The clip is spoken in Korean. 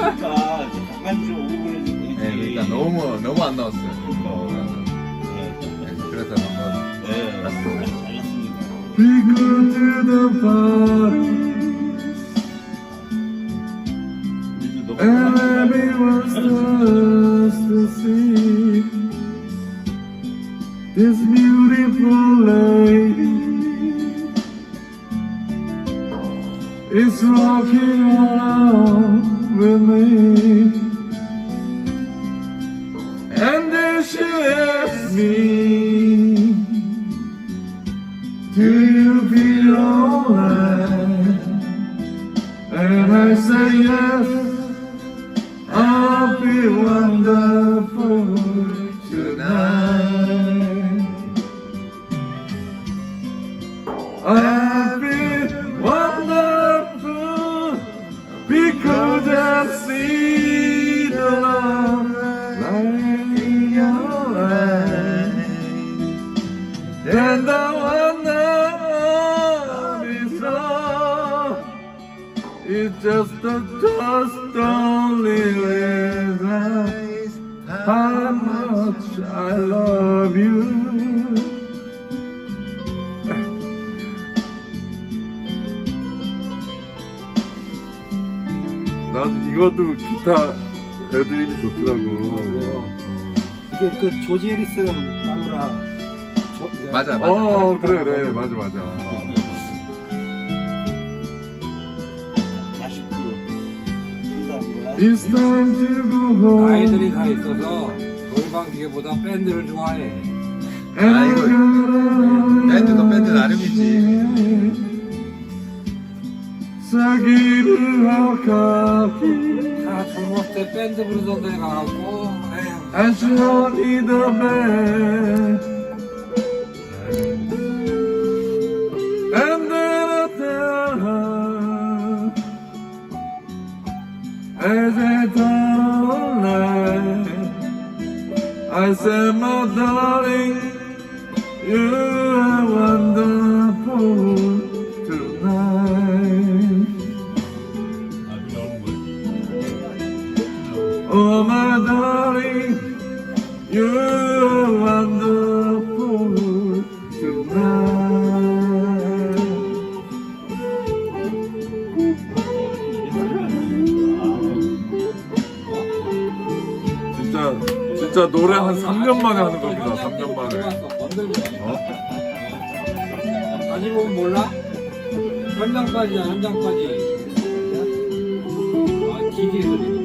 그러니까 약간 좀 오글거리는 네, 그러니까 너무, 너무 안 나왔어요. 네, 네, 그래서 한번 네, 잘났습니다. We go to the party 우리도 너무 and everyone starts to see this beautiful lady is rocking around Do you feel alright? And I say yes. I feel wonderful tonight. I feel wonderful because I see It's just a just only realize how much I love you. 난 이것도 기타 애드립이 좋더라고. 이게 그 조지 해리스 마누라 조- 맞아, 맞아. 어, 그래, 그래. 맞아, 맞아. 아이들이 다 있어서 노래방 기계보다 밴드를 좋아해. 아이고, 밴드도 밴드 나름이지. 사기를 할까기 다 젊었을 때 밴드 부르던 데 가갖고 에휴. I said, my darling You are wonderful tonight Oh my darling, you're wonderful tonight. 진짜 노래 한 3년 만에 하는 겁니다. 3년 만에. 건들고. 다시 보면 몰라? 현장까지야, 현장까지. 아, 기계 소리.